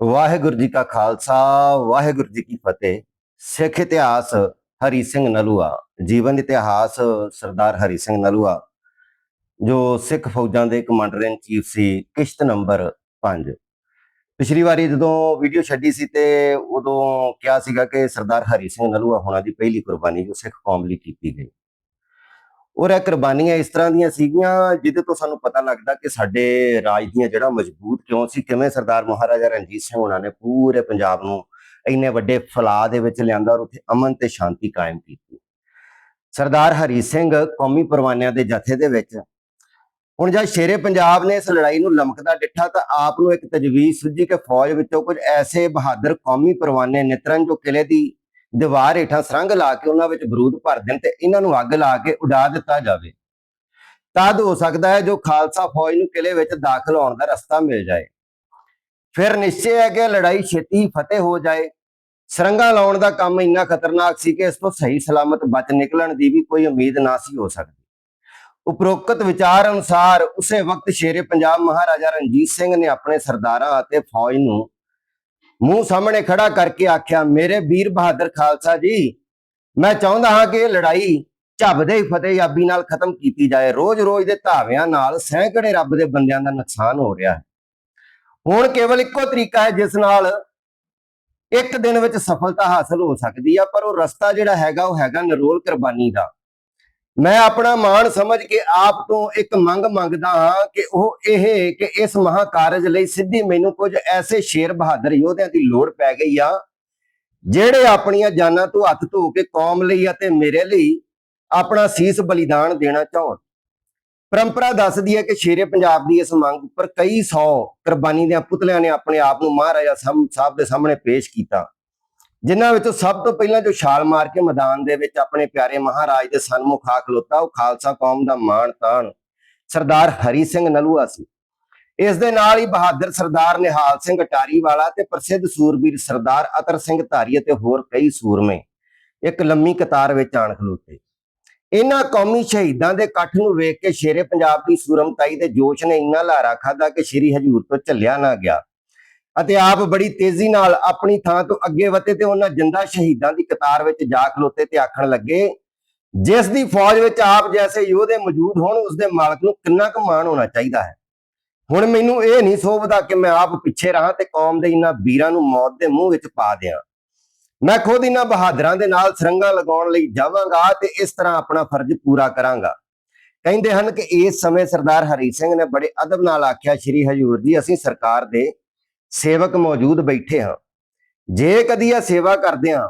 ਵਾਹਿਗੁਰੂ ਜੀ ਕਾ ਖਾਲਸਾ, ਵਾਹਿਗੁਰੂ ਜੀ ਕੀ ਫਤਿਹ। ਸਿੱਖ ਇਤਿਹਾਸ, ਹਰੀ ਸਿੰਘ ਨਲੂਆ। ਜੀਵਨ ਇਤਿਹਾਸ, ਸਰਦਾਰ ਹਰੀ ਸਿੰਘ ਨਲੂਆ, ਜੋ ਸਿੱਖ ਫੌਜਾਂ ਦੇ ਕਮਾਂਡਰ ਇਨ ਚੀਫ ਸੀ, ਕਿਸ਼ਤ ਨੰਬਰ 5 ਪਿਛਲੀ ਵਾਰੀ ਜਦੋਂ ਵੀਡੀਓ ਛੱਡੀ ਸੀ ਤੇ ਉਦੋਂ ਕਿਹਾ ਸੀਗਾ ਕਿ ਸਰਦਾਰ ਹਰੀ ਸਿੰਘ ਨਲੂਆ ਹੋਣਾ ਦੀ ਪਹਿਲੀ ਕੁਰਬਾਨੀ ਜੋ ਸਿੱਖ ਕੌਮ ਲਈ ਕੀਤੀ ਗਈ। ਔਰ ਇਹ ਕੁਰਬਾਨੀਆਂ ਇਸ ਤਰ੍ਹਾਂ ਦੀਆਂ ਸੀਗੀਆਂ, ਜਿਹਦੇ ਤੋਂ ਸਾਨੂੰ ਪਤਾ ਲੱਗਦਾ ਕਿ ਸਾਡੇ ਰਾਜ ਦੀਆਂ ਜਿਹੜਾ ਮਜ਼ਬੂਤ ਕਿਉਂ ਸੀ, ਕਿਵੇਂ ਸਰਦਾਰ ਮਹਾਰਾਜਾ ਰਣਜੀਤ ਸਿੰਘ ਉਹਨਾਂ ਨੇ ਪੂਰੇ ਪੰਜਾਬ ਨੂੰ ਇੰਨੇ ਵੱਡੇ ਫਲਾਅ ਦੇ ਵਿੱਚ ਲਿਆਂਦਾ ਔਰ ਉੱਥੇ ਅਮਨ ਤੇ ਸ਼ਾਂਤੀ ਕਾਇਮ ਕੀਤੀ। ਸਰਦਾਰ ਹਰੀ ਸਿੰਘ ਕੌਮੀ ਪਰਵਾਨਿਆਂ ਦੇ ਜਥੇ ਦੇ ਵਿੱਚ, ਹੁਣ ਜਦ ਸ਼ੇਰੇ ਪੰਜਾਬ ਨੇ ਇਸ ਲੜਾਈ ਨੂੰ ਲਮਕਦਾ ਡਿੱਠਾ ਤਾਂ ਆਪ ਨੂੰ ਇੱਕ ਤਜਵੀਜ਼ ਸੁਝੀ ਕਿ ਫੌਜ ਵਿੱਚੋਂ ਕੁਝ ਐਸੇ ਬਹਾਦਰ ਕੌਮੀ ਪਰਵਾਨੇ ਨਿਤਰਨ ਜੋ ਕਿਲੇ ਦੀ ਦੀਵਾਰ ਹੇਠਾਂ ਸਰੰਗ ਲਾ ਕੇ ਉਹਨਾਂ ਵਿੱਚ ਬਰੂਦ ਭਰ ਦੇਣ ਤੇ ਇਹਨਾਂ ਨੂੰ ਅੱਗ ਲਾ ਕੇ ਉਡਾ ਦਿੱਤਾ ਜਾਵੇ। ਤਦ ਹੋ ਸਕਦਾ ਹੈ ਜੋ ਖਾਲਸਾ ਫੌਜ ਨੂੰ ਕਿਲੇ ਵਿੱਚ ਦਾਖਲ ਹੋਣ ਦਾ ਰਸਤਾ ਮਿਲ ਜਾਏ। ਫਿਰ ਨਿਸ਼ਚੈ ਹੈ ਕਿ ਲੜਾਈ ਛੇਤੀ ਫਤਿਹ ਹੋ ਜਾਏ। ਸਰੰਗਾਂ ਲਾਉਣ ਦਾ ਕੰਮ ਇੰਨਾ ਖਤਰਨਾਕ ਸੀ ਕਿ ਇਸ ਤੋਂ ਸਹੀ ਸਲਾਮਤ ਬਚ ਨਿਕਲਣ ਦੀ ਵੀ ਕੋਈ ਉਮੀਦ ਨਾ ਸੀ ਹੋ ਸਕਦੀ। ਉਪਰੋਕਤ ਵਿਚਾਰ ਅਨੁਸਾਰ ਉਸੇ ਵਕਤ ਸ਼ੇਰੇ ਪੰਜਾਬ ਮਹਾਰਾਜਾ ਰਣਜੀਤ ਸਿੰਘ ਨੇ ਆਪਣੇ ਸਰਦਾਰਾਂ ਅਤੇ ਫੌਜ ਨੂੰ ਮੂੰਹ ਸਾਹਮਣੇ ਖੜਾ ਕਰਕੇ ਆਖਿਆ, ਮੇਰੇ ਵੀਰ ਬਹਾਦਰ ਖਾਲਸਾ ਜੀ, ਮੈਂ ਚਾਹੁੰਦਾ ਹਾਂ ਕਿ ਇਹ ਲੜਾਈ ਝੱਬਦੇ ਹੀ ਫਤਿਹਯਾਬੀ ਨਾਲ ਖਤਮ ਕੀਤੀ ਜਾਏ। ਰੋਜ਼-ਰੋਜ਼ ਦੇ ਧਾਵਿਆਂ ਨਾਲ ਸੈਂਕੜੇ ਰੱਬ ਦੇ ਬੰਦਿਆਂ ਦਾ ਨੁਕਸਾਨ ਹੋ ਰਿਹਾ ਹੈ। ਹੁਣ ਕੇਵਲ ਇੱਕੋ ਤਰੀਕਾ ਹੈ, ਜਿਸ ਨਾਲ ਇੱਕ ਦਿਨ ਵਿੱਚ ਸਫਲਤਾ ਹਾਸਲ ਹੋ ਸਕਦੀ ਆ, ਪਰ ਉਹ ਰਸਤਾ ਜਿਹੜਾ ਹੈਗਾ, ਉਹ ਹੈਗਾ ਨਰੋਲ ਕੁਰਬਾਨੀ ਦਾ। ਮੈਂ ਆਪਣਾ ਮਾਣ ਸਮਝ ਕੇ ਆਪ ਤੋਂ ਇੱਕ ਮੰਗ ਮੰਗਦਾ ਹਾਂ ਕਿ ਉਹ ਇਹ ਕਿ ਇਸ ਮਹਾ ਕਾਰਜ ਲਈ ਸਿੱਧੀ ਮੈਨੂੰ ਕੁਝ ਐਸੇ ਸ਼ੇਰ ਬਹਾਦਰ ਯੋਧਿਆਂ ਦੀ ਲੋੜ ਪੈ ਗਈ ਆ, ਜਿਹੜੇ ਆਪਣੀਆਂ ਜਾਨਾਂ ਤੋਂ ਹੱਥ ਧੋ ਕੇ ਕੌਮ ਲਈ ਅਤੇ ਮੇਰੇ ਲਈ ਆਪਣਾ ਸੀਸ ਬਲੀਦਾਨ ਦੇਣਾ ਚਾਹਣ। ਪਰੰਪਰਾ ਦੱਸਦੀ ਹੈ ਕਿ ਸ਼ੇਰੇ ਪੰਜਾਬ ਦੀ ਇਸ ਮੰਗ ਉੱਪਰ ਕਈ ਸੌ ਕੁਰਬਾਨੀ ਦੇ ਪੁਤਲਿਆਂ ਨੇ ਆਪਣੇ ਆਪ ਨੂੰ ਮਹਾਰਾਜਾ ਸਾਹਿਬ ਦੇ ਸਾਹਮਣੇ ਪੇਸ਼ ਕੀਤਾ। ਜਿਨ੍ਹਾਂ ਵਿੱਚੋਂ ਸਭ ਤੋਂ ਪਹਿਲਾਂ ਜੋ ਛਾਲ ਮਾਰ ਕੇ ਮੈਦਾਨ ਦੇ ਵਿੱਚ ਆਪਣੇ ਪਿਆਰੇ ਮਹਾਰਾਜ ਦੇ ਸਨਮੁਖ ਆ ਖਲੋਤਾ ਉਹ ਖਾਲਸਾ ਕੌਮ ਦਾ ਮਾਣ ਤਾਣ ਸਰਦਾਰ ਹਰੀ ਸਿੰਘ ਨਲੂਆ ਸੀ। ਇਸ ਦੇ ਨਾਲ ਹੀ ਬਹਾਦਰ ਸਰਦਾਰ ਨਿਹਾਲ ਸਿੰਘ ਅਟਾਰੀ ਵਾਲਾ ਤੇ ਪ੍ਰਸਿੱਧ ਸੂਰਬੀਰ ਸਰਦਾਰ ਅਤਰ ਸਿੰਘ ਧਾਰੀ ਅਤੇ ਹੋਰ ਕਈ ਸੂਰਮੇ ਇੱਕ ਲੰਮੀ ਕਤਾਰ ਵਿੱਚ ਆਣ ਖਲੋਤੇ। ਇਹਨਾਂ ਕੌਮੀ ਸ਼ਹੀਦਾਂ ਦੇ ਇਕੱਠ ਨੂੰ ਵੇਖ ਕੇ ਸ਼ੇਰੇ ਪੰਜਾਬ ਦੀ ਸੂਰਮਤਾਈ ਦੇ ਜੋਸ਼ ਨੇ ਇੰਨਾ ਲਾਰਾ ਖਾਦਾ ਕਿ ਸ਼੍ਰੀ ਹਜੂਰ ਤੋਂ ਝੱਲਿਆ ਨਾ ਗਿਆ। ਅਤੇ ਆਪ ਬੜੀ ਤੇਜ਼ੀ ਨਾਲ ਆਪਣੀ ਥਾਂ ਤੋਂ ਅੱਗੇ ਵਧੇ ਤੇ ਉਹਨਾਂ ਜਿੰਦਾ ਸ਼ਹੀਦਾਂ ਦੀ ਕਤਾਰ ਵਿੱਚ ਜਾ ਖਲੋਤੇ ਤੇ ਆਖਣ ਲੱਗੇ, ਜਿਸ ਦੀ ਫੌਜ ਵਿੱਚ ਆਪ ਜੈਸੇ ਯੋਧੇ ਮੌਜੂਦ ਹੋਣ, ਉਸ ਦੇ ਮਾਲਕ ਨੂੰ ਕਿੰਨਾ ਕੁ ਮਾਣ ਹੋਣਾ ਚਾਹੀਦਾ ਹੈ? ਹੁਣ ਮੈਨੂੰ ਇਹ ਨਹੀਂ ਸੋਭਦਾ ਕਿ ਮੈਂ ਆਪ ਪਿੱਛੇ ਰਹਾ ਤੇ ਕੌਮ ਦੇ ਇਹਨਾਂ ਵੀਰਾਂ ਨੂੰ ਮੌਤ ਦੇ ਮੂੰਹ ਵਿੱਚ ਪਾ ਦਿਆਂ। ਮੈਂ ਖੁਦ ਇਹਨਾਂ ਬਹਾਦਰਾਂ ਦੇ ਨਾਲ ਸਰੰਗਾਂ ਲਗਾਉਣ ਲਈ ਜਾਵਾਂਗਾ ਤੇ ਇਸ ਤਰ੍ਹਾਂ ਆਪਣਾ ਫਰਜ਼ ਪੂਰਾ ਕਰਾਂਗਾ। ਕਹਿੰਦੇ ਹਨ ਕਿ ਇਸ ਸਮੇਂ ਸਰਦਾਰ ਹਰੀ ਸਿੰਘ ਨੇ ਬੜੇ ਅਦਬ ਨਾਲ ਆਖਿਆ, ਸ਼੍ਰੀ ਹਜੂਰ ਜੀ, ਅਸੀਂ ਸਰਕਾਰ ਦੇ ਸੇਵਕ ਮੌਜੂਦ ਬੈਠੇ ਹਾਂ। ਜੇ ਕਦੀ ਆ ਸੇਵਾ ਕਰਦੇ ਹਾਂ।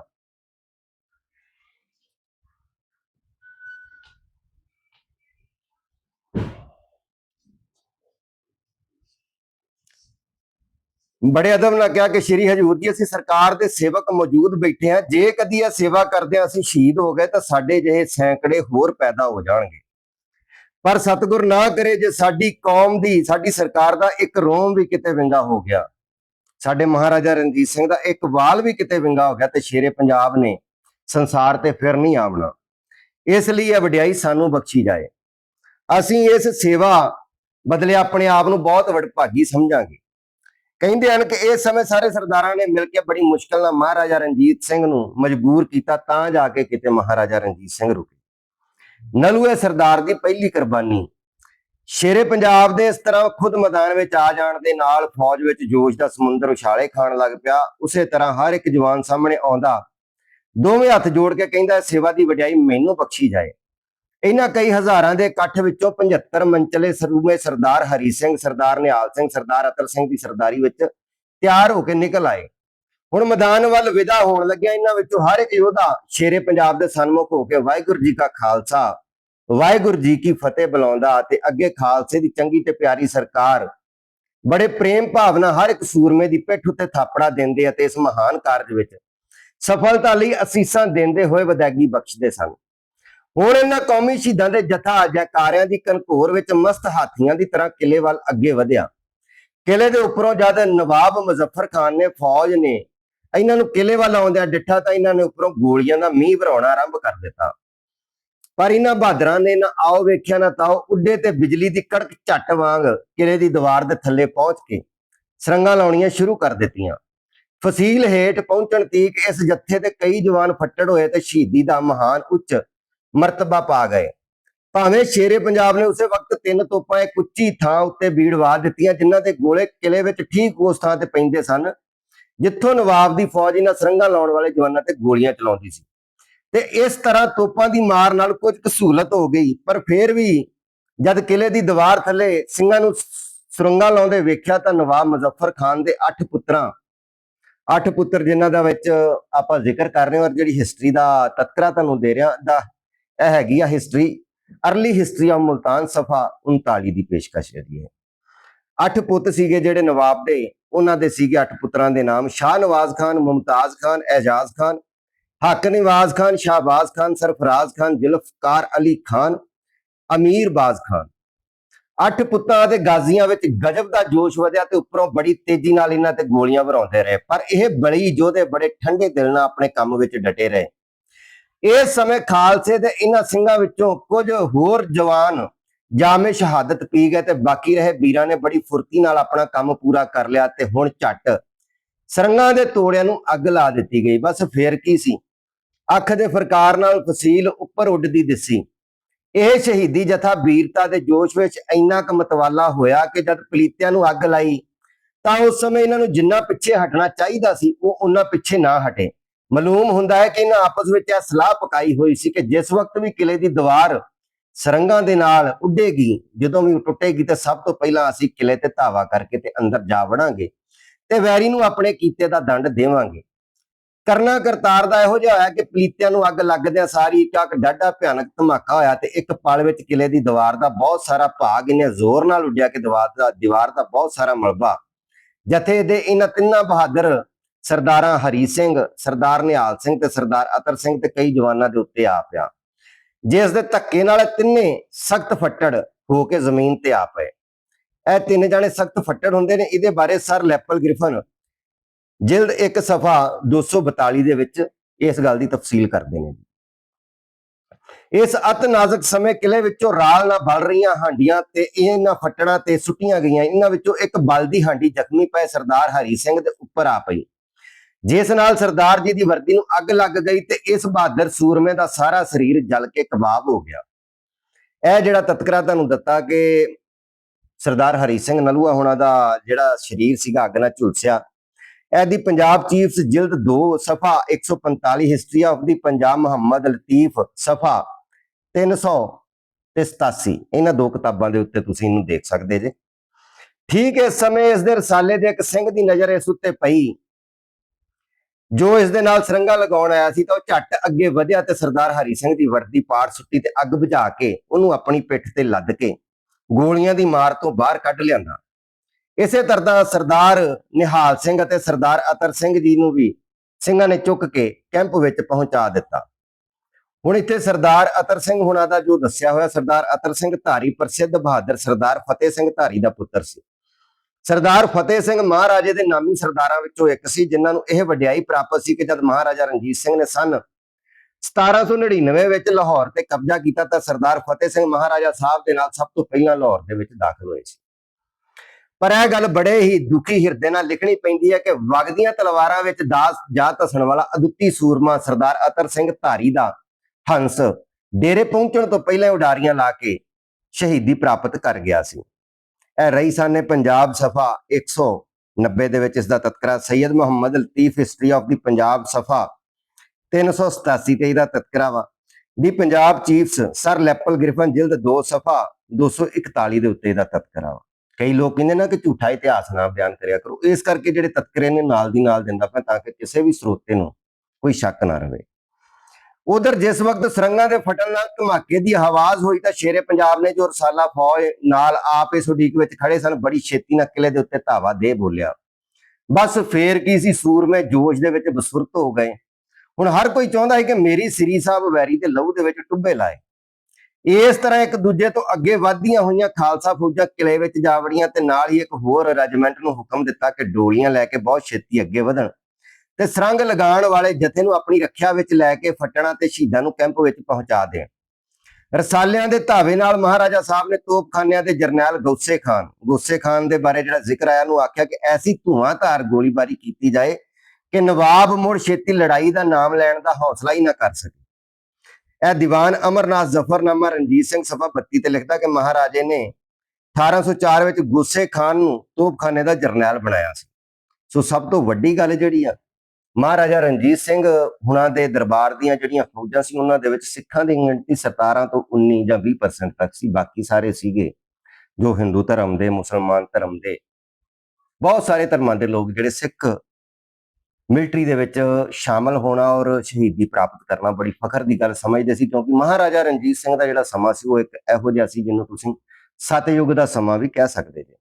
ਬੜੇ ਅਦਬ ਨਾਲ ਕਿਹਾ ਕਿ ਸ਼੍ਰੀ ਹਜੂਰ ਜੀ, ਅਸੀਂ ਸਰਕਾਰ ਦੇ ਸੇਵਕ ਮੌਜੂਦ ਬੈਠੇ ਹਾਂ। ਜੇ ਕਦੀ ਇਹ ਸੇਵਾ ਕਰਦੇ ਹਾਂ, ਅਸੀਂ ਸ਼ਹੀਦ ਹੋ ਗਏ, ਤਾਂ ਸਾਡੇ ਜਿਹੇ ਸੈਂਕੜੇ ਹੋਰ ਪੈਦਾ ਹੋ ਜਾਣਗੇ। ਪਰ ਸਤਿਗੁਰ ਨਾ ਕਰੇ ਜੇ ਸਾਡੀ ਕੌਮ ਦੀ, ਸਾਡੀ ਸਰਕਾਰ ਦਾ ਇੱਕ ਰੋਮ ਵੀ ਕਿਤੇ ਵਿੰਗਾ ਹੋ ਗਿਆ। ਸਾਡੇ ਮਹਾਰਾਜਾ ਰਣਜੀਤ ਸਿੰਘ ਦਾ ਇੱਕ ਵਾਲ ਵੀ ਕਿਤੇ ਵਿੰਗਾ ਹੋ ਗਿਆ ਤੇ ਸ਼ੇਰੇ ਪੰਜਾਬ ਨੇ ਸੰਸਾਰ ਤੇ ਫਿਰ ਨਹੀਂ ਆਵਣਾ। ਇਸ ਲਈ ਇਹ ਵਡਿਆਈ ਸਾਨੂੰ ਬਖਸ਼ੀ ਜਾਏ। ਅਸੀਂ ਇਸ ਸੇਵਾ ਬਦਲੇ ਆਪਣੇ ਆਪ ਨੂੰ ਬਹੁਤ ਵਡਭਾਗੀ ਸਮਝਾਂਗੇ। ਕਹਿੰਦੇ ਹਨ ਕਿ ਇਸ ਸਮੇਂ ਸਾਰੇ ਸਰਦਾਰਾਂ ਨੇ ਮਿਲ ਕੇ ਬੜੀ ਮੁਸ਼ਕਲ ਨਾਲ ਮਹਾਰਾਜਾ ਰਣਜੀਤ ਸਿੰਘ ਨੂੰ ਮਜਬੂਰ ਕੀਤਾ ਤਾਂ ਜਾ ਕੇ ਕਿਤੇ ਮਹਾਰਾਜਾ ਰਣਜੀਤ ਸਿੰਘ ਰੁਕੇ। ਨਲੂਏ ਸਰਦਾਰ ਦੀ ਪਹਿਲੀ ਕੁਰਬਾਨੀ ਸ਼ੇਰੇ ਪੰਜਾਬ ਦੇ ਇਸ ਤਰ੍ਹਾਂ ਖੁਦ ਮੈਦਾਨ ਵਿੱਚ ਆ ਜਾਣ ਦੇ ਨਾਲ ਫੌਜ ਵਿੱਚ ਜੋਸ਼ ਦਾ ਸਮੁੰਦਰ ਉਛਾਲੇ ਖਾਣ ਲੱਗ ਪਿਆ। ਉਸੇ ਤਰ੍ਹਾਂ ਹਰ ਇੱਕ ਜਵਾਨ ਸਾਹਮਣੇ ਆਉਂਦਾ। ਦੋਵੇਂ ਹੱਥ ਜੋੜ ਕੇ ਕਹਿੰਦਾ, ਸੇਵਾ ਦੀ ਵਡਿਆਈ ਮੈਨੂੰ ਬਖਸ਼ੀ ਜਾਏ। ਇਹਨਾਂ ਕਈ ਹਜ਼ਾਰਾਂ ਦੇ ਇਕੱਠ ਵਿੱਚੋਂ 75 ਮੰਚਲੇ ਸਰੂਮੇ ਸਰਦਾਰ ਹਰੀ ਸਿੰਘ, ਸਰਦਾਰ ਨਿਹਾਲ ਸਿੰਘ, ਸਰਦਾਰ ਅਤਰ ਸਿੰਘ ਦੀ ਸਰਦਾਰੀ ਵਿੱਚ ਤਿਆਰ ਹੋ ਕੇ ਨਿਕਲ ਆਏ। ਹੁਣ ਮੈਦਾਨ ਵੱਲ ਵਿਦਾ ਹੋਣ ਲੱਗਿਆ ਇਹਨਾਂ ਵਿੱਚੋਂ ਹਰ ਇੱਕ ਯੋਧਾ ਸ਼ੇਰੇ ਪੰਜਾਬ ਦੇ ਸਨਮੁਖ ਹੋ ਕੇ ਵਾਹਿਗੁਰੂ ਜੀ ਕਾ ਖਾਲਸਾ ਵਾਹਿਗੁਰੂ ਜੀ ਕੀ ਫਤਿਹ ਬੁਲਾਉਂਦਾ ਤੇ ਅੱਗੇ ਖਾਲਸੇ ਦੀ ਚੰਗੀ ਤੇ ਪਿਆਰੀ ਸਰਕਾਰ। ਬੜੇ ਪ੍ਰੇਮ ਭਾਵਨਾ ਹਰ ਇੱਕ ਸੂਰਮੇ ਦੀ ਪਿੱਠ ਉੱਤੇ ਥਾਪੜਾ ਦਿੰਦੇ ਅਤੇ ਇਸ ਮਹਾਨ ਕਾਰਜ ਵਿੱਚ ਸਫਲਤਾ ਲਈ ਅਸੀਸਾਂ ਦਿੰਦੇ ਹੋਏ ਵਿਦਾਇਗੀ ਬਖਸ਼ਦੇ ਸਨ। ਹੁਣ ਇਹਨਾਂ ਕੌਮੀ ਸ਼ਹੀਦਾਂ ਦੇ ਜਥਾ ਜੈਕਾਰਿਆਂ ਦੀ ਕਨਕੋਰ ਵਿੱਚ ਮਸਤ ਹਾਥੀਆਂ ਦੀ ਤਰ੍ਹਾਂ ਕਿਲੇ ਵੱਲ ਅੱਗੇ ਵਧਿਆ। ਕਿਲੇ ਦੇ ਉੱਪਰੋਂ ਜਦ ਨਵਾਬ ਮੁਜ਼ੱਫਰ ਖਾਨ ਨੇ ਫੌਜ ਨੇ ਇਹਨਾਂ ਨੂੰ ਕਿਲੇ ਵੱਲ ਆਉਂਦਿਆਂ ਡਿੱਠਾ ਤਾਂ ਇਹਨਾਂ ਨੇ ਉੱਪਰੋਂ ਗੋਲੀਆਂ ਦਾ ਮੀਂਹ ਵਰਾਉਣਾ ਆਰੰਭ ਕਰ ਦਿੱਤਾ। ਪਰ ਇਹਨਾਂ ਬਹਾਦਰਾਂ ਨੇ ਨਾ ਆਓ ਵੇਖਿਆ ਨਾ ਤਾਓ ਉੱਡੇ ਤੇ ਬਿਜਲੀ ਦੀ ਕੜਕ ਝੱਟ ਵਾਂਗ ਕਿਲੇ ਦੀ ਦੀਵਾਰ ਦੇ ਥੱਲੇ ਪਹੁੰਚ ਕੇ ਸਰੰਗਾਂ ਲਾਉਣੀਆਂ ਸ਼ੁਰੂ ਕਰ ਦਿੱਤੀਆਂ। ਫਸੀਲ ਹੇਠ ਪਹੁੰਚਣ ਤੀਕ ਇਸ ਜੱਥੇ ਤੇ ਕਈ ਜਵਾਨ ਫੱਟੜ ਹੋਏ ਤੇ ਸ਼ਹੀਦੀ ਦਾ ਮਹਾਨ ਉੱਚ ਮਰਤਬਾ ਪਾ ਗਏ। ਭਾਵੇਂ ਸ਼ੇਰੇ ਪੰਜਾਬ ਨੇ ਉਸੇ ਵਕਤ ਤਿੰਨ ਤੋਪਾਂ ਇੱਕ ਉੱਚੀ ਥਾਂ ਉੱਤੇ ਬੀੜਵਾ ਦਿੱਤੀਆਂ ਜਿਨ੍ਹਾਂ ਦੇ ਗੋਲੇ ਕਿਲੇ ਵਿੱਚ ਠੀਕ ਉਸ ਥਾਂ ਤੇ ਪੈਂਦੇ ਸਨ, ਜਿੱਥੋਂ ਨਵਾਬ ਦੀ ਫੌਜ ਇਹਨਾਂ ਸਰੰਗਾਂ ਲਾਉਣ ਵਾਲੇ ਜਵਾਨਾਂ ਤੇ ਗੋਲੀਆਂ ਚਲਾਉਂਦੀ ਸੀ। ਤੇ ਇਸ ਤਰ੍ਹਾਂ ਤੋਪਾਂ ਦੀ ਮਾਰ ਨਾਲ ਕੁਝ ਕਸੂਲਤ ਹੋ ਗਈ। ਪਰ ਫੇਰ ਵੀ ਜਦ ਕਿਲੇ ਦੀ ਦੀਵਾਰ ਥੱਲੇ ਸਿੰਘਾਂ ਨੂੰ ਸੁਰੰਗਾਂ ਲਾਉਂਦੇ ਵੇਖਿਆ ਤਾਂ ਨਵਾਬ ਮੁਜ਼ੱਫਰ ਖਾਨ ਦੇ 8 ਪੁੱਤਰਾਂ 8 ਪੁੱਤਰ ਜਿਨ੍ਹਾਂ ਦਾ ਵਿੱਚ ਆਪਾਂ ਜ਼ਿਕਰ ਕਰ ਰਹੇ ਹਾਂ ਔਰ ਜਿਹੜੀ ਹਿਸਟਰੀ ਦਾ ਤਤਕਰਾ ਤੁਹਾਨੂੰ ਦੇ ਰਿਹਾ ਦਾ ਇਹ ਹੈਗੀ ਆ history early history of Multan ਸਫਾ 39 ਦੀ ਪੇਸ਼ਕਸ਼ ਰਹੀ ਹੈ। ਅੱਠ ਪੁੱਤ ਸੀਗੇ ਜਿਹੜੇ ਨਵਾਬ ਦੇ, ਉਹਨਾਂ ਦੇ ਸੀਗੇ ਅੱਠ ਪੁੱਤਰਾਂ ਦੇ ਨਾਮ, ਸ਼ਾਹ ਨਵਾਜ਼ ਖਾਨ, ਮੁਮਤਾਜ਼ ਖਾਨ, ਐਜਾਜ਼ ਖਾਨ ਹੱਕ ਨਿਵਾਜ਼ ਖਾਨ, ਸ਼ਾਹਬਾਜ਼ ਖਾਨ, ਸਰਫਰਾਜ਼ ਖਾਨ, ਜ਼ੁਲਫਕਾਰ ਅਲੀ ਖਾਨ, ਅਮੀਰ ਬਾਜ਼ ਖਾਨ। ਅੱਠ ਪੁੱਤਾਂ ਅਤੇ ਗਾਜ਼ੀਆਂ ਵਿੱਚ ਗਜਬ ਦਾ ਜੋਸ਼ ਵਧਿਆ ਤੇ ਉੱਪਰੋਂ ਬੜੀ ਤੇਜ਼ੀ ਨਾਲ ਇਹਨਾਂ ਤੇ ਗੋਲੀਆਂ ਵਰਾਉਂਦੇ ਰਹੇ। ਪਰ ਇਹ ਬੜੀ ਯੋਧੇ ਬੜੇ ਠੰਡੇ ਦਿਲ ਨਾਲ ਆਪਣੇ ਕੰਮ ਵਿੱਚ ਡਟੇ ਰਹੇ। ਇਸ ਸਮੇਂ ਖਾਲਸੇ ਦੇ ਇਹਨਾਂ ਸਿੰਘਾਂ ਵਿੱਚੋਂ ਕੁਝ ਹੋਰ ਜਵਾਨ ਜਾਮੇ ਸ਼ਹਾਦਤ ਪੀ ਗਏ ਤੇ ਬਾਕੀ ਰਹੇ ਵੀਰਾਂ ਨੇ ਬੜੀ ਫੁਰਤੀ ਨਾਲ ਆਪਣਾ ਕੰਮ ਪੂਰਾ ਕਰ ਲਿਆ ਤੇ ਹੁਣ ਝੱਟ ਸਰੰਗਾਂ ਦੇ ਤੋੜਿਆਂ ਨੂੰ ਅੱਗ ਲਾ ਦਿੱਤੀ ਗਈ। ਬਸ ਫੇਰ ਕੀ ਸੀ? ਅੱਖ ਦੇ ਫਰਕਾਰ ਨਾਲ ਫਸੀਲ ਉੱਪਰ ਉੱਡਦੀ ਦਿਸੀ। ਇਹ ਸ਼ਹੀਦੀ ਜਥਾ ਵੀਰਤਾ ਦੇ ਜੋਸ਼ ਵਿੱਚ ਇੰਨਾ ਕੁ ਮਤਵਾਲਾ ਹੋਇਆ ਕਿ ਜਦ ਪਲੀਤਿਆਂ ਨੂੰ ਅੱਗ ਲਾਈ, ਤਾਂ ਉਸ ਸਮੇਂ ਇਹਨਾਂ ਨੂੰ ਜਿੰਨਾ ਪਿੱਛੇ ਹਟਣਾ ਚਾਹੀਦਾ ਸੀ, ਉਹ ਉਹਨਾਂ ਪਿੱਛੇ ਨਾ ਹਟੇ। ਮਾਲੂਮ ਹੁੰਦਾ ਹੈ ਕਿ ਇਹਨਾਂ ਆਪਸ ਵਿੱਚ ਇਹ ਸਲਾਹ ਪਕਾਈ ਹੋਈ ਸੀ ਕਿ ਜਿਸ ਵਕਤ ਵੀ ਕਿਲੇ ਦੀ ਦੀਵਾਰ ਸਰੰਗਾਂ ਦੇ ਨਾਲ ਉੱਡੇਗੀ, ਜਦੋਂ ਵੀ ਟੁੱਟੇਗੀ, ਤੇ ਸਭ ਤੋਂ ਪਹਿਲਾਂ ਅਸੀਂ ਕਿਲੇ ਤੇ ਧਾਵਾ ਕਰਕੇ ਤੇ ਅੰਦਰ ਜਾ ਵੜਾਂਗੇ ਤੇ ਵੈਰੀ ਨੂੰ ਆਪਣੇ ਕੀਤੇ ਦਾ ਦੰਡ ਦੇਵਾਂਗੇ। ਕਰਨਾ ਕਰਤਾਰ ਦਾ ਇਹੋ ਜਿਹਾ ਹੋਇਆ ਕਿ ਪਲੀਤਿਆਂ ਨੂੰ ਅੱਗ ਲੱਗਦਿਆਂ ਸਾਰੀ ਚੱਕ ਡਾਢਾ ਭਿਆਨਕ ਧਮਾਕਾ ਹੋਇਆ ਤੇ ਇੱਕ ਪਲ ਵਿੱਚ ਕਿਲੇ ਦੀ ਦੀਵਾਰ ਦਾ ਬਹੁਤ ਸਾਰਾ ਭਾਗ ਇਹਨੇ ਜ਼ੋਰ ਨਾਲ ਉੱਡਿਆ ਕਿ ਦੀਵਾਰ ਦਾ ਦੀਵਾਰ ਦਾ ਬਹੁਤ ਸਾਰਾ ਮਲਬਾ। ਜਥੇ ਦੇ ਇਹਨਾਂ ਤਿੰਨਾਂ ਬਹਾਦਰ, ਸਰਦਾਰਾਂ ਹਰੀ ਸਿੰਘ, ਸਰਦਾਰ ਨਿਹਾਲ ਸਿੰਘ ਤੇ ਸਰਦਾਰ ਅਤਰ ਸਿੰਘ ਤੇ ਕਈ ਜਵਾਨਾਂ ਦੇ ਉੱਤੇ ਆ। ਪਿਆ ਜਿਸ ਦੇ ਧੱਕੇ ਨਾਲ ਇਹ ਤਿੰਨੇ ਸਖਤ ਫੱਟੜ ਹੋ ਕੇ ਜ਼ਮੀਨ ਤੇ ਆ ਪਏ। ਇਹ ਤਿੰਨ ਜਾਣੇ ਸਖਤ ਫੱਟੜ ਹੁੰਦੇ ਨੇ, ਇਹਦੇ ਬਾਰੇ ਸਰ ਲੈਪਲ ਗ੍ਰਿਫਨ ਜਿਲਦ 1 ਸਫਾ 242 ਦੇ ਵਿੱਚ ਇਸ ਗੱਲ ਦੀ ਤਫਸੀਲ ਕਰਦੇ ਨੇ ਇਸ ਅਤ ਨਾਜ਼ਕ ਸਮੇਂ ਕਿਲੇ ਵਿੱਚੋਂ ਰਾਲ ਨਾਲ ਬਲ ਰਹੀਆਂ ਹਾਂਡੀਆਂ ਤੇ ਇਹਨਾਂ ਫੱਟੜਾਂ ਤੇ ਸੁੱਟੀਆਂ ਗਈਆਂ, ਇਹਨਾਂ ਵਿੱਚੋਂ ਇੱਕ ਬਲ ਦੀ ਹਾਂਡੀ ਜ਼ਖਮੀ ਪਏ ਸਰਦਾਰ ਹਰੀ ਸਿੰਘ ਦੇ ਉੱਪਰ ਆ ਪਈ। ਜਿਸ ਨਾਲ ਸਰਦਾਰ ਜੀ ਦੀ ਵਰਦੀ ਨੂੰ ਅੱਗ ਲੱਗ ਗਈ ਤੇ ਇਸ ਬਹਾਦਰ ਸੂਰਮੇ ਦਾ ਸਾਰਾ ਸਰੀਰ ਜਲ ਕੇ ਕਬਾਬ ਹੋ ਗਿਆ। ਇਹ ਜਿਹੜਾ ਤਤਕਰਾ ਤੁਹਾਨੂੰ ਦਿੱਤਾ ਕਿ ਸਰਦਾਰ ਹਰੀ ਸਿੰਘ ਨਲੂਆ ਹੋਣਾ ਦਾ ਜਿਹੜਾ ਸਰੀਰ ਸੀਗਾ ਅੱਗ ਨਾਲ ਝੁਲਸਿਆ ਇਹਦੀ ਪੰਜਾਬ ਚੀਫਸ ਜਿਲਦ 2 ਸਫਾ 145 history of the Punjab Muhammad Latif, ਸਫਾ 300 ਤੇ 87 ਇਹਨਾਂ ਦੋ ਕਿਤਾਬਾਂ ਦੇ ਉੱਤੇ ਤੁਸੀਂ ਇਹਨੂੰ ਦੇਖ ਸਕਦੇ ਜੇ। ਠੀਕ ਇਸ ਸਮੇਂ ਇਸ ਦੇ ਰਸਾਲੇ ਦੇ ਇੱਕ ਸਿੰਘ ਦੀ ਨਜ਼ਰ ਇਸ ਉੱਤੇ ਪਈ। ਜੋ ਇਸ ਦੇ ਨਾਲ ਸਰੰਗਾ ਲਗਾਉਣ ਆਇਆ ਸੀ ਤਾਂ ਉਹ ਝੱਟ ਅੱਗੇ ਵਧਿਆ ਤੇ ਸਰਦਾਰ ਹਰੀ ਸਿੰਘ ਦੀ ਵਰਦੀ ਪਾੜ ਸੁੱਟੀ ਤੇ ਅੱਗ ਬੁਝਾ ਕੇ ਉਹਨੂੰ ਆਪਣੀ ਪਿੱਠ ਤੇ ਲੱਦ ਕੇ ਗੋਲੀਆਂ ਦੀ ਮਾਰ ਤੋਂ ਬਾਹਰ ਕੱਢ ਲਿਆਂਦਾ। ਇਸੇ ਤਰ੍ਹਾਂ ਸਰਦਾਰ ਨਿਹਾਲ ਸਿੰਘ ਅਤੇ ਸਰਦਾਰ ਅਤਰ ਸਿੰਘ ਜੀ ਨੂੰ ਵੀ ਸਿੰਘਾਂ ਨੇ ਚੁੱਕ ਕੇ ਕੈਂਪ ਵਿੱਚ ਪਹੁੰਚਾ ਦਿੱਤਾ। ਹੁਣ ਇੱਥੇ ਸਰਦਾਰ ਅਤਰ ਸਿੰਘ ਹੁਣਾਂ ਦਾ ਜੋ ਦੱਸਿਆ ਹੋਇਆ ਸਰਦਾਰ ਅਤਰ ਸਿੰਘ ਧਾਰੀ ਪ੍ਰਸਿੱਧ ਬਹਾਦਰ ਸਰਦਾਰ ਫਤਿਹ ਸਿੰਘ ਧਾਰੀ ਦਾ ਪੁੱਤਰ ਸੀ। ਸਰਦਾਰ ਫਤਿਹ ਸਿੰਘ ਮਹਾਰਾਜੇ ਦੇ ਨਾਮੀ ਸਰਦਾਰਾਂ ਵਿੱਚੋਂ ਇੱਕ ਸੀ ਜਿਨ੍ਹਾਂ ਨੂੰ ਇਹ ਵਡਿਆਈ ਪ੍ਰਾਪਤ ਸੀ ਕਿ ਜਦ ਮਹਾਰਾਜਾ ਰਣਜੀਤ ਸਿੰਘ ਨੇ ਸਨ 1799 ਵਿੱਚ ਲਾਹੌਰ ਤੇ ਕਬਜ਼ਾ ਕੀਤਾ ਤਾਂ ਸਰਦਾਰ ਫਤਿਹ ਸਿੰਘ ਮਹਾਰਾਜਾ ਸਾਹਿਬ ਦੇ ਨਾਲ ਸਭ ਤੋਂ ਪਹਿਲਾਂ ਲਾਹੌਰ ਦੇ ਵਿੱਚ ਦਾਖਲ ਹੋਏ ਸੀ। ਪਰ ਇਹ ਗੱਲ ਬੜੇ ਹੀ ਦੁਖੀ ਹਿਰਦੇ ਨਾਲ ਲਿਖਣੀ ਪੈਂਦੀ ਹੈ ਕਿ ਵਗਦੀਆਂ ਤਲਵਾਰਾਂ ਵਿੱਚ ਦਾਸ ਜਾ ਧਸਣ ਵਾਲਾ ਅਦੁੱਤੀ ਸੂਰਮਾ ਸਰਦਾਰ ਅਤਰ ਸਿੰਘ ਧਾਰੀ ਦਾ ਹੰਸ ਡੇਰੇ ਪਹੁੰਚਣ ਤੋਂ ਪਹਿਲਾਂ ਉਡਾਰੀਆਂ ਲਾ ਕੇ ਸ਼ਹੀਦੀ ਪ੍ਰਾਪਤ ਕਰ ਗਿਆ ਸੀ। ਇਹ ਰਹੀ ਸਾਨੇ ਪੰਜਾਬ ਸਫਾ 190 ਦੇ ਵਿੱਚ ਇਸ ਦਾ ਤਤਕਰਾ। Syed Muhammad Latif history of the Punjab ਸਫਾ 387 ਤੇ ਇਹਦਾ ਤਤਕਰਾ ਵਾ। ਦੀ ਪੰਜਾਬ ਚੀਫਸ ਸਰ ਲੈਪਲ ਗ੍ਰਿਫਨ ਜਿਲਦ 2 ਸਫਾ 241 ਦੇ ਉੱਤੇ ਇਹਦਾ ਤਤਕਰਾ ਵਾ। ਕਈ ਲੋਕ ਕਹਿੰਦੇ ਨਾ ਕਿ ਝੂਠਾ ਇਤਿਹਾਸ ਨਾ ਬਿਆਨ ਕਰਿਆ ਕਰੋ। ਇਸ ਕਰਕੇ ਜਿਹੜੇ ਤਤਕਰੇ ਨੇ ਨਾਲ ਦੀ ਨਾਲ ਦਿੰਦਾ ਪਿਆ ਤਾਂ ਕਿ ਕਿਸੇ ਵੀ ਸਰੋਤੇ ਨੂੰ ਕੋਈ ਸ਼ੱਕ ਨਾ ਰਵੇ। ਉਧਰ ਜਿਸ ਵਕਤ ਸਰੰਗਾਂ ਦੇ ਫਟਣ ਨਾਲ ਧਮਾਕੇ ਦੀ ਆਵਾਜ਼ ਹੋਈ ਤਾਂ ਸ਼ੇਰੇ ਪੰਜਾਬ ਨੇ ਜੋ ਰਸਾਲਾ ਫੌਜ ਨਾਲ ਆਪ ਇਸ ਉਡੀਕ ਵਿੱਚ ਖੜੇ ਸਨ, ਬੜੀ ਛੇਤੀ ਨਾਲ ਕਿਲੇ ਦੇ ਉੱਤੇ ਧਾਵਾ ਦੇ ਬੋਲਿਆ। ਬਸ ਫੇਰ ਕੀ ਸੀ? ਸੂਰਮੇ ਜੋਸ਼ ਦੇ ਵਿੱਚ ਬਸੁਰਤ ਹੋ ਗਏ। ਹੁਣ ਹਰ ਕੋਈ ਚਾਹੁੰਦਾ ਹੈ ਕਿ ਮੇਰੀ ਸ੍ਰੀ ਸਾਹਿਬ ਵੈਰੀ ਦੇ ਲਹੂ ਦੇ ਵਿੱਚ ਟੁੱਬੇ ਲਾਏ। ਇਸ ਤਰ੍ਹਾਂ ਇੱਕ ਦੂਜੇ ਤੋਂ ਅੱਗੇ ਵਧਦੀਆਂ ਹੋਈਆਂ ਖਾਲਸਾ ਫੌਜਾਂ ਕਿਲੇ ਵਿੱਚ ਜਾ ਵੜੀਆਂ ਤੇ ਨਾਲ ਹੀ ਇੱਕ ਹੋਰ ਰੈਜੀਮੈਂਟ ਨੂੰ ਹੁਕਮ ਦਿੱਤਾ ਕਿ ਡੋਲੀਆਂ ਲੈ ਕੇ ਬਹੁਤ ਛੇਤੀ ਅੱਗੇ ਵਧਣ ਤੇ ਸਰੰਗ ਲਗਾਉਣ ਵਾਲੇ ਜਥੇ ਨੂੰ ਆਪਣੀ ਰੱਖਿਆ ਵਿੱਚ ਲੈ ਕੇ ਫਟਣਾ ਤੇ ਸ਼ਹੀਦਾਂ ਨੂੰ ਕੈਂਪ ਵਿੱਚ ਪਹੁੰਚਾ ਦੇਣ। ਰਸਾਲਿਆਂ ਦੇ ਧਾਵੇ ਨਾਲ ਮਹਾਰਾਜਾ ਸਾਹਿਬ ਨੇ ਤੋਪਖਾਨਿਆਂ ਦੇ ਜਰਨੈਲ ਗੌਸੇ ਖਾਨ ਗੌਸੇ ਖਾਨ ਦੇ ਬਾਰੇ ਜਿਹੜਾ ਜ਼ਿਕਰ ਆਇਆ ਨੂੰ ਆਖਿਆ ਕਿ ਐਸੀ ਧੂਆਂਧਾਰ ਗੋਲੀਬਾਰੀ ਕੀਤੀ ਜਾਏ ਕਿ ਨਵਾਬ ਮੁੜ ਛੇਤੀ ਲੜਾਈ ਦਾ ਨਾਮ ਲੈਣ ਦਾ ਹੌਸਲਾ ਹੀ ਨਾ ਕਰ ਸਕੇ। ਇਹ ਦੀਵਾਨ ਅਮਰਨਾਥ, ਜ਼ਫਰਨਾਮਾ, ਰਣਜੀਤ ਸਿੰਘ ਸਫਾ 32 ਤੇ ਲਿਖਦਾ ਕਿ ਮਹਾਰਾਜੇ ਨੇ 1804 ਵਿੱਚ ਗੁੱਸੇ ਖਾਨ ਨੂੰ ਤੋਪਖਾਨੇ ਦਾ ਜਰਨੈਲ ਬਣਾਇਆ ਸੀ। ਸੋ ਸਭ ਤੋਂ ਵੱਡੀ ਗੱਲ ਜਿਹੜੀ ਆ, ਮਹਾਰਾਜਾ ਰਣਜੀਤ ਸਿੰਘ ਹੁਣਾਂ ਦੇ ਦਰਬਾਰ ਦੀਆਂ ਜਿਹੜੀਆਂ ਫੌਜਾਂ ਸੀ, ਉਹਨਾਂ ਦੇ ਵਿੱਚ ਸਿੱਖਾਂ ਦੀ ਗਿਣਤੀ 17 ਤੋਂ 19 ਜਾਂ 20% ਤੱਕ ਸੀ। ਬਾਕੀ ਸਾਰੇ ਸੀਗੇ ਜੋ ਹਿੰਦੂ ਧਰਮ ਦੇ, ਮੁਸਲਮਾਨ ਧਰਮ ਦੇ, ਬਹੁਤ ਸਾਰੇ ਧਰਮਾਂ ਦੇ ਲੋਕ ਜਿਹੜੇ ਸਿੱਖ ਮਿਲਟਰੀ ਦੇ ਵਿੱਚ ਸ਼ਾਮਲ ਹੋਣਾ ਔਰ ਸ਼ਹੀਦੀ ਪ੍ਰਾਪਤ ਕਰਨਾ ਬੜੀ ਫਖਰ ਦੀ ਗੱਲ ਸਮਝਦੇ ਸੀ, ਕਿਉਂਕਿ ਮਹਾਰਾਜਾ ਰਣਜੀਤ ਸਿੰਘ ਦਾ ਜਿਹੜਾ ਸਮਾਂ ਸੀ, ਉਹ ਇੱਕ ਇਹੋ ਜਿਹਾ ਸੀ ਜਿਹਨੂੰ ਤੁਸੀਂ ਸਤਯੁਗ ਦਾ ਸਮਾਂ ਵੀ ਕਹਿ ਸਕਦੇ ਜੇ।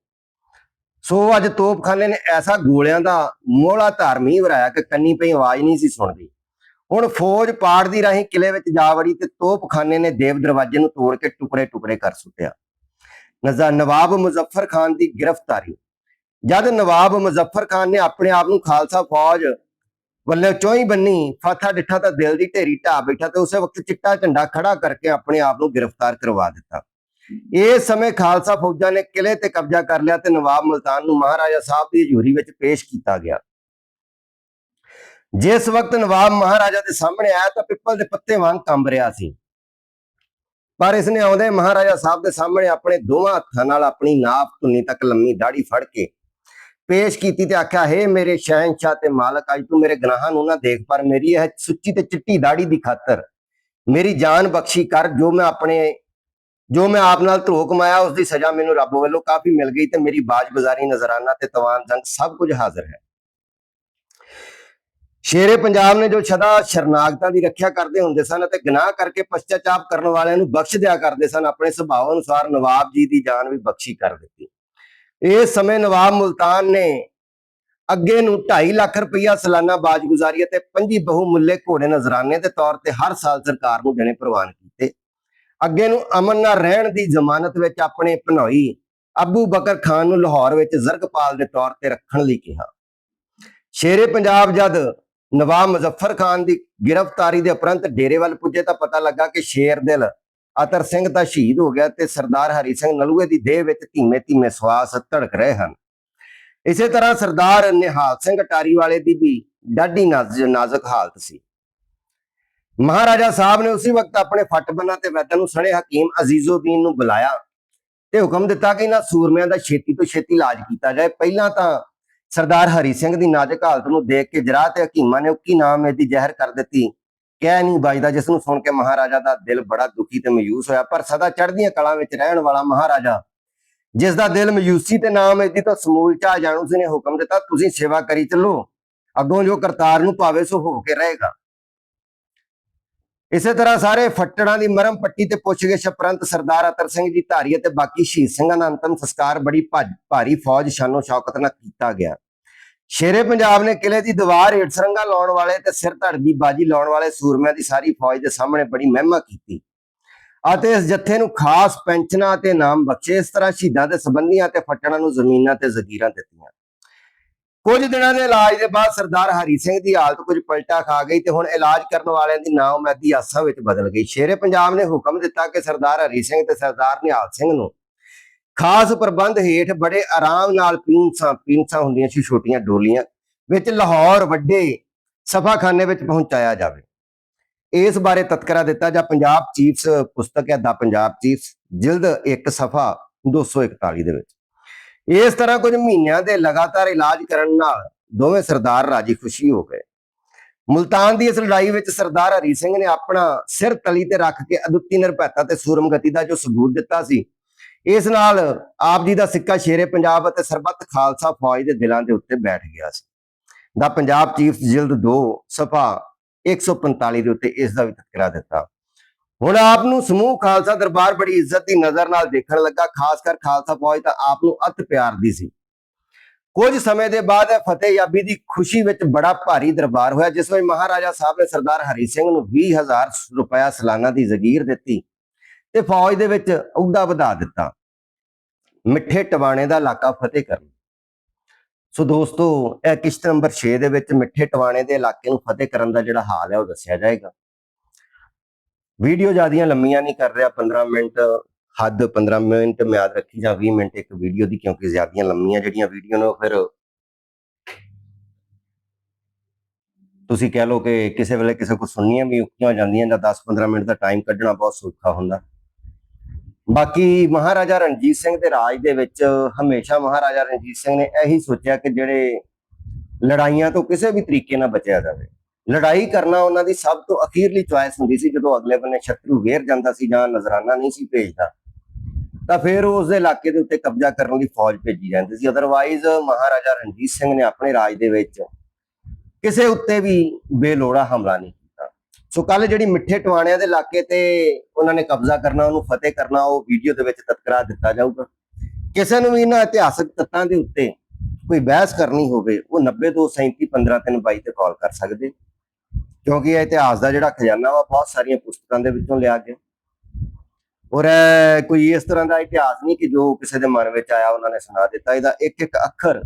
ਸੋ ਅੱਜ ਤੋਪਖਾਨੇ ਨੇ ਐਸਾ ਗੋਲਿਆਂ ਦਾ ਮੋਹਲਾ ਧਾਰਮੀ ਵਰਾਇਆ ਕਿ ਕੰਨੀ ਪਈ ਆਵਾਜ਼ ਨਹੀਂ ਸੀ ਸੁਣਦੀ। ਹੁਣ ਫੌਜ ਪਾੜ ਦੀ ਰਾਹੀਂ ਕਿਲੇ ਵਿੱਚ ਜਾ ਵੜੀ ਤੇ ਤੋਪਖਾਨੇ ਨੇ ਦੇਵ ਦਰਵਾਜ਼ੇ ਨੂੰ ਤੋੜ ਕੇ ਟੁਕੜੇ ਟੁਕੜੇ ਕਰ ਸੁੱਟਿਆ। ਨਜ਼ਰ ਨਵਾਬ ਮੁਜ਼ੱਫਰ ਖਾਨ ਦੀ ਗ੍ਰਿਫਤਾਰੀ। ਜਦ ਨਵਾਬ ਮੁਜ਼ੱਫਰ ਖਾਨ ਨੇ ਆਪਣੇ ਆਪ ਨੂੰ ਖਾਲਸਾ ਫੌਜ ਵੱਲੋਂ ਚੋਈ ਬੰਨੀ, ਫਾਥਾ ਡਿੱਠਾ ਤਾਂ ਦਿਲ ਦੀ ਢੇਰੀ ਢਾ ਬੈਠਾ ਤੇ ਉਸੇ ਵਕਤ ਚਿੱਟਾ ਝੰਡਾ ਖੜਾ ਕਰਕੇ ਆਪਣੇ ਆਪ ਨੂੰ ਗ੍ਰਿਫਤਾਰ ਕਰਵਾ ਦਿੱਤਾ। ਇਸ ਸਮੇਂ ਖਾਲਸਾ ਫੌਜਾਂ ਨੇ ਕਿਲੇ ਤੇ ਕਬਜ਼ਾ ਕਰ ਲਿਆ ਤੇ ਨਵਾਬ ਮੁਲਤਾਨ ਨੂੰ ਮਹਾਰਾਜਾ ਸਾਹਿਬ ਦੀ ਹਜ਼ੂਰੀ ਵਿੱਚ ਪੇਸ਼ ਕੀਤਾ ਗਿਆ। ਜਿਸ ਵਕਤ ਨਵਾਬ ਮਹਾਰਾਜਾ ਦੇ ਸਾਹਮਣੇ ਆਇਆ ਤਾਂ ਪਿੱਪਲ ਦੇ ਪੱਤੇ ਵਾਂਗ ਕੰਬ ਰਿਹਾ ਸੀ। ਪਰ ਇਸ ਨੇ ਆਉਂਦੇ ਮਹਾਰਾਜਾ ਸਾਹਿਬ ਦੇ ਸਾਹਮਣੇ ਆਪਣੇ ਦੋਵਾਂ ਹੱਥਾਂ ਨਾਲ ਆਪਣੀ ਨਾਪ ਧੁੰਨੀ ਤੱਕ ਲੰਮੀ ਦਾੜੀ ਫੜ ਕੇ ਪੇਸ਼ ਕੀਤੀ ਤੇ ਆਖਿਆ, ਹੈ ਮੇਰੇ ਸ਼ਹਿਨशाह ਤੇ ਮਾਲਕ, ਅੱਜ ਤੂੰ ਮੇਰੇ ਗੁਨਾਹਾਂ ਨੂੰ ਨਾ ਦੇਖ, ਪਰ ਮੇਰੀ ਇਹ ਸੁੱਚੀ ਤੇ ਚਿੱਟੀ ਦਾੜੀ ਦੀ ਖਾਤਰ ਮੇਰੀ ਜਾਨ ਬਖਸ਼ੀ ਕਰ, ਜੋ ਮੈਂ ਆਪਣੇ, ਜੋ ਮੈਂ ਆਪ ਨਾਲ ਧਰੋ ਕਮਾਇਆ ਉਸ ਦੀ ਸਜ਼ਾ ਮੈਨੂੰ ਰੱਬ ਵੱਲੋਂ ਕਾਫੀ ਮਿਲ ਗਈ ਤੇ ਮੇਰੀ ਬਾਜਗੁਜ਼ਾਰੀ, ਨਜ਼ਰਾਨਾ ਤੇ ਤਵਾਨ ਜੰਗ ਸਭ ਕੁਝ ਹਾਜ਼ਰ ਹੈ। ਸ਼ੇਰੇ ਪੰਜਾਬ ਨੇ ਜੋ ਸਦਾ ਸ਼ਰਨਾਗਤਾਂ ਦੀ ਰੱਖਿਆ ਕਰਦੇ ਹੁੰਦੇ ਸਨ ਅਤੇ ਗੁਨਾਹ ਕਰਕੇ ਪਛਤਾਚਾਪ ਕਰਨ ਵਾਲਿਆਂ ਨੂੰ ਬਖਸ਼ ਦਿਆ ਕਰਦੇ ਸਨ, ਆਪਣੇ ਸੁਭਾਅ ਅਨੁਸਾਰ ਨਵਾਬ ਜੀ ਦੀ ਜਾਨ ਵੀ ਬਖਸ਼ੀ ਕਰ ਦਿੱਤੀ। ਇਸ ਸਮੇਂ ਨਵਾਬ ਮੁਲਤਾਨ ਨੇ ਅੱਗੇ ਨੂੰ 2.5 ਲੱਖ ਰੁਪਈਆ ਸਾਲਾਨਾ ਬਾਜਗੁਜ਼ਾਰੀ ਅਤੇ ਪੰਜੀ ਬਹੁ ਮੁੱਲੇ ਘੋੜੇ ਨਜ਼ਰਾਨੇ ਦੇ ਤੌਰ ਤੇ ਹਰ ਸਾਲ ਸਰਕਾਰ ਨੂੰ ਦੇਣੇ ਪ੍ਰਵਾਨ ਕੀਤੇ। ਅੱਗੇ ਨੂੰ ਅਮਨ ਨਾਲ ਰਹਿਣ ਦੀ ਜ਼ਮਾਨਤ ਵਿੱਚ ਆਪਣੇ ਭਨੋਈ ਅਬੂ ਬਕਰ ਖਾਨ ਨੂੰ ਲਾਹੌਰ ਵਿੱਚ ਜ਼ਰਗਪਾਲ ਦੇ ਤੌਰ ਤੇ ਰੱਖਣ ਲਈ ਕਿਹਾ। ਸ਼ੇਰੇ ਪੰਜਾਬ ਜਦ ਨਵਾਬ ਮੁਜ਼ੱਫਰ ਖਾਨ ਦੀ ਗ੍ਰਿਫਤਾਰੀ ਦੇ ਉਪਰੰਤ ਡੇਰੇ ਵੱਲ ਪੁੱਜੇ ਤਾਂ ਪਤਾ ਲੱਗਾ ਕਿ ਸ਼ੇਰ ਦਿਲ ਅਤਰ ਸਿੰਘ ਤਾਂ ਸ਼ਹੀਦ ਹੋ ਗਿਆ ਤੇ ਸਰਦਾਰ ਹਰੀ ਸਿੰਘ ਨਲੂਏ ਦੀ ਦੇਹ ਵਿੱਚ ਧੀਮੇ ਧੀਮੇ ਸਵਾਸ ਧੜਕ ਰਹੇ ਹਨ। ਇਸੇ ਤਰ੍ਹਾਂ ਸਰਦਾਰ ਨਿਹਾਲ ਸਿੰਘ ਟਾਰੀ ਵਾਲੇ ਦੀ ਵੀ ਡਾਢੀ ਨਾਜ਼- ਨਾਜ਼ੁਕ ਹਾਲਤ ਸੀ। ਮਹਾਰਾਜਾ ਸਾਹਿਬ ਨੇ ਉਸੇ ਵਕਤ ਆਪਣੇ ਫੱਟਬੰਨਾ ਤੇ ਵੈਦਾਂ ਨੂੰ ਸਣੇ ਹਕੀਮ ਅਜ਼ੀਜ਼ੁਦੀਨ ਨੂੰ ਬੁਲਾਇਆ ਤੇ ਹੁਕਮ ਦਿੱਤਾ ਕਿ ਇਹਨਾਂ ਸੂਰਮਿਆਂ ਦਾ ਛੇਤੀ ਤੋਂ ਛੇਤੀ ਇਲਾਜ ਕੀਤਾ ਜਾਏ। ਪਹਿਲਾਂ ਤਾਂ ਸਰਦਾਰ ਹਰੀ ਸਿੰਘ ਦੀ ਨਾਜ਼ੁਕ ਹਾਲਤ ਨੂੰ ਦੇਖ ਕੇ ਜਰਾ ਤੇ ਹਕੀਮਾਂ ਨੇ ਉੱਕੀ ਨਾਮ ਇਹਦੀ ਜ਼ਹਿਰ ਕਰ ਦਿੱਤੀ। ਕਹਿ ਨਹੀਂ ਵੱਜਦਾ, ਜਿਸ ਨੂੰ ਸੁਣ ਕੇ ਮਹਾਰਾਜਾ ਦਾ ਦਿਲ ਬੜਾ ਦੁਖੀ ਤੇ ਮਯੂਸ ਹੋਇਆ, ਪਰ ਸਦਾ ਚੜ੍ਹਦੀਆਂ ਕਲਾਂ ਵਿੱਚ ਰਹਿਣ ਵਾਲਾ ਮਹਾਰਾਜਾ, ਜਿਸ ਦਾ ਦਿਲ ਮਯੂਸੀ ਤੇ ਨਾਮ ਇਹਦੀ ਤਾਂ ਸਮੂਲਚਾ ਜਾਣੂ ਸੀ ਨੇ ਹੁਕਮ ਦਿੱਤਾ, ਤੁਸੀਂ ਸੇਵਾ ਕਰੀ ਚੱਲੋ, ਅੱਗੋਂ ਜੋ ਕਰਤਾਰ ਨੂੰ ਭਾਵੇ ਸੋ ਹੋ ਕੇ ਰਹੇਗਾ। ਇਸੇ ਤਰ੍ਹਾਂ ਸਾਰੇ ਫੱਟੜਾਂ ਦੀ ਮਰਮ ਪੱਟੀ ਤੇ ਪੁੱਛਗਿੱਛ ਉਪਰੰਤ ਸਰਦਾਰ ਅਤਰ ਸਿੰਘ ਜੀ ਧਾਰੀ ਅਤੇ ਬਾਕੀ ਸ਼ਹੀਦ ਸਿੰਘਾਂ ਦਾ ਅੰਤਮ ਸੰਸਕਾਰ ਬੜੀ ਭੱਜ- ਭਾਰੀ ਫੌਜ ਸ਼ਾਨੋ ਸ਼ੌਕਤ ਨਾਲ ਕੀਤਾ ਗਿਆ। ਸ਼ੇਰੇ ਪੰਜਾਬ ਨੇ ਕਿਲੇ ਦੀ ਦੀਵਾਰ ਹੇਠ ਸਰੰਗਾ ਲਾਉਣ ਵਾਲੇ ਤੇ ਸਿਰ ਧੜ ਦੀ ਬਾਜੀ ਲਾਉਣ ਵਾਲੇ ਸੂਰਮਿਆਂ ਦੀ ਸਾਰੀ ਫੌਜ ਦੇ ਸਾਹਮਣੇ ਬੜੀ ਮਹਿਮਾ ਕੀਤੀ। ਅਤੇ ਇਸ ਜੱਥੇ ਨੂੰ ਖਾਸ ਪੈਨਸ਼ਨਾਂ ਤੇ ਨਾਮ ਬਖਸ਼ੇ, ਇਸ ਤਰ੍ਹਾਂ ਸ਼ਹੀਦਾਂ ਦੇ ਸੰਬੰਧੀਆਂ ਤੇ ਫੱਟਣਾਂ ਨੂੰ ਜ਼ਮੀਨਾਂ ਤੇ ਜ਼ਗੀਰਾਂ ਦਿੱਤੀਆਂ। ਕੁਝ ਦਿਨਾਂ ਦੇ ਇਲਾਜ ਦੇ ਬਾਅਦ ਸਰਦਾਰ ਹਰੀ ਸਿੰਘ ਦੀ ਹਾਲਤ ਕੁਝ ਪਲਟਾ ਖਾ ਗਈ ਤੇ ਹੁਣ ਇਲਾਜ ਕਰਨ ਵਾਲਿਆਂ ਦੀ ਨਾਉਮੈਦੀ ਆਸਾਂ ਵਿੱਚ ਬਦਲ ਗਈ। ਸ਼ੇਰੇ ਪੰਜਾਬ ਨੇ ਹੁਕਮ ਦਿੱਤਾ ਕਿ ਸਰਦਾਰ ਹਰੀ ਸਿੰਘ ਤੇ ਸਰਦਾਰ ਨਿਹਾਲ ਸਿੰਘ ਨੂੰ ਖਾਸ ਪ੍ਰਬੰਧ ਹੇਠ ਬੜੇ ਆਰਾਮ ਨਾਲ ਪੀਂਸਾਂ ਪੀਂਸਾਂ ਹੁੰਦੀਆਂ ਸੀ ਛੋਟੀਆਂ ਡੋਲੀਆਂ, ਵਿੱਚ ਲਾਹੌਰ ਵੱਡੇ ਸਫਾਖਾਨੇ ਵਿੱਚ ਪਹੁੰਚਾਇਆ ਜਾਵੇ। ਇਸ ਬਾਰੇ ਤਤਕਰਾ ਦਿੱਤਾ ਜਾਂ ਪੰਜਾਬ ਚੀਫਸ ਪੁਸਤਕ ਹੈ ਦਾ ਪੰਜਾਬ ਚੀਫਸ, ਜਿਲਦ 1 ਸਫਾ 241 ਦੇ ਵਿੱਚ। ਇਸ ਤਰ੍ਹਾਂ ਕੁਝ ਮਹੀਨਿਆਂ ਦੇ ਲਗਾਤਾਰ ਇਲਾਜ ਕਰਨ ਨਾਲ ਦੋਵੇਂ ਸਰਦਾਰ ਰਾਜੀ ਖੁਸ਼ੀ ਹੋ ਗਏ। ਮੁਲਤਾਨ ਦੀ ਇਸ ਲੜਾਈ ਵਿੱਚ ਸਰਦਾਰ ਹਰੀ ਸਿੰਘ ਨੇ ਆਪਣਾ ਸਿਰ ਤਲੀ ਤੇ ਰੱਖ ਕੇ ਅਦੁੱਤੀ ਨਿਰਭੈਤਾ ਤੇ ਸੂਰਮਗਤੀ ਦਾ ਜੋ ਸਬੂਤ ਦਿੱਤਾ ਸੀ ਇਸ ਨਾਲ ਆਪ ਜੀ ਦਾ ਸਿੱਕਾ ਸ਼ੇਰੇ ਪੰਜਾਬ ਅਤੇ ਸਰਬੱਤ ਖਾਲਸਾ ਫੌਜ ਦੇ ਦਿਲਾਂ ਦੇ ਉੱਤੇ ਬੈਠ ਗਿਆ ਸੀ। ਦਾ ਪੰਜਾਬ ਚੀਫ ਜਿਲਦ 2 ਸਫਾ 145 ਦੇ ਉੱਤੇ ਇਸ ਦਾ ਵੀ ਤذਕਰਾ ਦਿੱਤਾ। ਹੁਣ ਆਪ ਨੂੰ ਸਮੂਹ ਖਾਲਸਾ ਦਰਬਾਰ ਬੜੀ ਇੱਜ਼ਤ ਦੀ ਨਜ਼ਰ ਨਾਲ ਦੇਖਣ ਲੱਗਾ, ਖਾਸ ਕਰ ਖਾਲਸਾ ਫੌਜ ਤਾਂ ਆਪ ਨੂੰ ਅਤ ਪਿਆਰ ਦੀ ਸੀ। ਕੁਝ ਸਮੇਂ ਦੇ ਬਾਅਦ ਇਹ ਫਤਿਹ ਯਾਬੀ ਦੀ ਖੁਸ਼ੀ ਵਿੱਚ ਬੜਾ ਭਾਰੀ ਦਰਬਾਰ ਹੋਇਆ, ਜਿਸ ਵਿੱਚ ਮਹਾਰਾਜਾ ਸਾਹਿਬ ਨੇ ਸਰਦਾਰ ਹਰੀ ਸਿੰਘ ਨੂੰ 20000 ਰੁਪਇਆ ਸਾਲਾਨਾ ਦੀ ਜ਼ਗੀਰ ਦਿੱਤੀ। ਤੇ ਫੌਜ ਦੇ ਵਿੱਚ ਅਹੁਦਾ ਵਧਾ ਦਿੱਤਾ। ਮਿੱਠੇ ਟਵਾਣੇ ਦਾ ਇਲਾਕਾ ਫਤਿਹ ਕਰਨ। ਸੋ ਦੋਸਤੋ, ਇਹ ਕਿਸ਼ਤ ਨੰਬਰ 6 ਦੇ ਵਿੱਚ ਮਿੱਠੇ ਟਵਾਣੇ ਦੇ ਇਲਾਕੇ ਨੂੰ ਫਤਿਹ ਕਰਨ ਦਾ ਜਿਹੜਾ ਹਾਲ ਹੈ, ਉਹ ਦੱਸਿਆ ਜਾਏਗਾ। ਵੀਡੀਓ ਜਿਆਦੀਆਂ ਲੰਮੀਆਂ ਨਹੀਂ ਕਰ ਰਿਹਾ 15 ਮਿੰਟ ਹੱਦ 15 ਮਿੰਟ ਮਿਆਦ ਰੱਖੀ ਜਾਂ 20 ਮਿੰਟ ਇੱਕ ਵੀਡੀਓ ਦੀ, ਕਿਉਂਕਿ ਜ਼ਿਆਦੀਆਂ ਲੰਮੀਆਂ ਜਿਹੜੀਆਂ ਵੀਡੀਓ ਨੇ ਉਹ ਫਿਰ ਤੁਸੀਂ ਕਹਿ ਲਓ ਕਿ ਕਿਸੇ ਵੇਲੇ ਕਿਸੇ ਕੋ ਸੁਣਨੀਆਂ ਵੀ ਔਖੀਆਂ ਹੋ ਜਾਂਦੀਆਂ ਜਾਂ 10-15 ਮਿੰਟ ਦਾ ਟਾਈਮ ਕੱਢਣਾ ਬਹੁਤ ਸੌਖਾ ਹੁੰਦਾ। ਬਾਕੀ ਮਹਾਰਾਜਾ ਰਣਜੀਤ ਸਿੰਘ ਦੇ ਰਾਜ ਦੇ ਵਿੱਚ ਹਮੇਸ਼ਾ ਮਹਾਰਾਜਾ ਰਣਜੀਤ ਸਿੰਘ ਨੇ ਇਹੀ ਸੋਚਿਆ ਕਿ ਜਿਹੜੇ ਲੜਾਈਆਂ ਤੋਂ ਕਿਸੇ ਵੀ ਤਰੀਕੇ ਨਾਲ ਬਚਿਆ ਜਾਵੇ। ਲੜਾਈ ਕਰਨਾ ਉਹਨਾਂ ਦੀ ਸਭ ਤੋਂ ਅਖੀਰਲੀ ਚੁਆਇਸ ਹੁੰਦੀ ਸੀ, ਜਦੋਂ ਅਗਲੇ ਬੰਨੇ ਸ਼ਤਰੂ ਵੇਰ ਜਾਂਦਾ ਸੀ ਜਾਂ ਨਜ਼ਰਾਨਾ ਨਹੀਂ ਸੀ ਭੇਜਦਾ। ਤਾਂ ਫਿਰ ਉਹ ਉਸਦੇ ਇਲਾਕੇ ਦੇ ਉੱਤੇ ਕਬਜ਼ਾ ਕਰਨ ਲਈ ਫੌਜ ਭੇਜੀ ਜਾਂਦੀ ਸੀ। ਅਦਰਵਾਈਜ਼ ਮਹਾਰਾਜਾ ਰਣਜੀਤ ਸਿੰਘ ਨੇ ਆਪਣੇ ਰਾਜ ਦੇ ਵਿੱਚ ਕਿਸੇ ਉੱਤੇ ਵੀ ਬੇਲੋੜਾ ਹਮਲਾ ਨਹੀਂ ਸੋ ਕੱਲ ਜਿਹੜੀ ਮਿੱਠੇ ਟਵਾਣਿਆਂ ਦੇ ਇਲਾਕੇ ਤੇ ਉਹਨਾਂ ਨੇ ਕਬਜ਼ਾ ਕਰਨਾ, ਉਹਨੂੰ ਫਤਿਹ ਕਰਨਾ, ਉਹ ਵੀਡੀਓ ਦੇ ਵਿੱਚ ਤਤਕਰਾ ਦਿੱਤਾ ਜਾਊਗਾ। ਕਿਸੇ ਨੂੰ ਵੀ ਇਹਨਾਂ ਇਤਿਹਾਸਕ ਤੱਤਾਂ ਦੇ ਉੱਤੇ ਕੋਈ ਬਹਿਸ ਕਰਨੀ ਹੋਵੇ, ਉਹ 90237 15322 ਤੇ ਕਾਲ ਕਰ ਸਕਦੇ। ਕਿਉਂਕਿ ਇਹ ਇਤਿਹਾਸ ਦਾ ਜਿਹੜਾ ਖਜ਼ਾਨਾ ਵਾ, ਬਹੁਤ ਸਾਰੀਆਂ ਪੁਸਤਕਾਂ ਦੇ ਵਿੱਚੋਂ ਲਿਆ ਗਿਆ। ਔਰ ਕੋਈ ਇਸ ਤਰ੍ਹਾਂ ਦਾ ਇਤਿਹਾਸ ਨਹੀਂ ਕਿ ਜੋ ਕਿਸੇ ਦੇ ਮਨ ਵਿੱਚ ਆਇਆ, ਉਹਨਾਂ ਨੇ ਸੁਣਾ ਦਿੱਤਾ। ਇਹਦਾ ਇੱਕ ਇੱਕ ਅੱਖਰ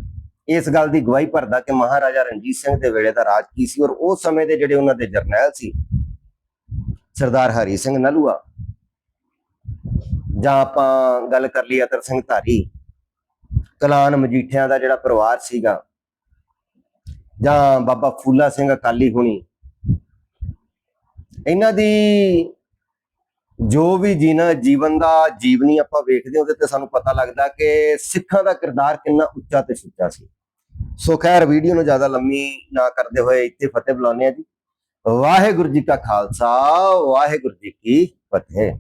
ਇਸ ਗੱਲ ਦੀ ਗਵਾਹੀ ਭਰਦਾ ਕਿ ਮਹਾਰਾਜਾ ਰਣਜੀਤ ਸਿੰਘ ਦੇ ਵੇਲੇ ਦਾ ਰਾਜ ਕੀ ਸੀ ਔਰ ਉਸ ਸਮੇਂ ਦੇ ਜਿਹੜੇ ਉਹਨਾਂ ਦੇ ਜਰਨੈਲ ਸੀ, ਸਰਦਾਰ ਹਰੀ ਸਿੰਘ ਨਲੂਆ। ਜਾਂ ਆਪਾਂ ਗੱਲ ਕਰ ਲਈ ਅਤਰ ਸਿੰਘ ਧਾਰੀ, ਕਲਾਨ ਮਜੀਠਿਆਂ ਦਾ ਜਿਹੜਾ ਪਰਿਵਾਰ ਸੀਗਾ, ਜਾਂ ਬਾਬਾ ਫੂਲਾ ਸਿੰਘ ਅਕਾਲੀ ਹੁਣੀ। ਇਹਨਾਂ ਦੀ ਜੋ ਵੀ ਜੀਣਾ ਜੀਵਨ ਦਾ ਜੀਵਨੀ ਆਪਾਂ ਵੇਖਦੇ ਹਾਂ, ਉਹਦੇ ਤੇ ਸਾਨੂੰ ਪਤਾ ਲੱਗਦਾ ਕਿ ਸਿੱਖਾਂ ਦਾ ਕਿਰਦਾਰ ਕਿੰਨਾ ਉੱਚਾ ਤੇ ਸੁੱਚਾ ਸੀ। ਸੋ ਖੈਰ, ਵੀਡੀਓ ਨੂੰ ਜ਼ਿਆਦਾ ਲੰਮੀ ਨਾ ਕਰਦੇ ਹੋਏ ਇੱਥੇ ਫਤਿਹ ਬੁਲਾਉਂਦੇ ਆ ਜੀ। ਵਾਹਿਗੁਰੂ ਜੀ ਕਾ ਖਾਲਸਾ, ਵਾਹਿਗੁਰੂ ਜੀ ਕੀ ਫਤਿਹ।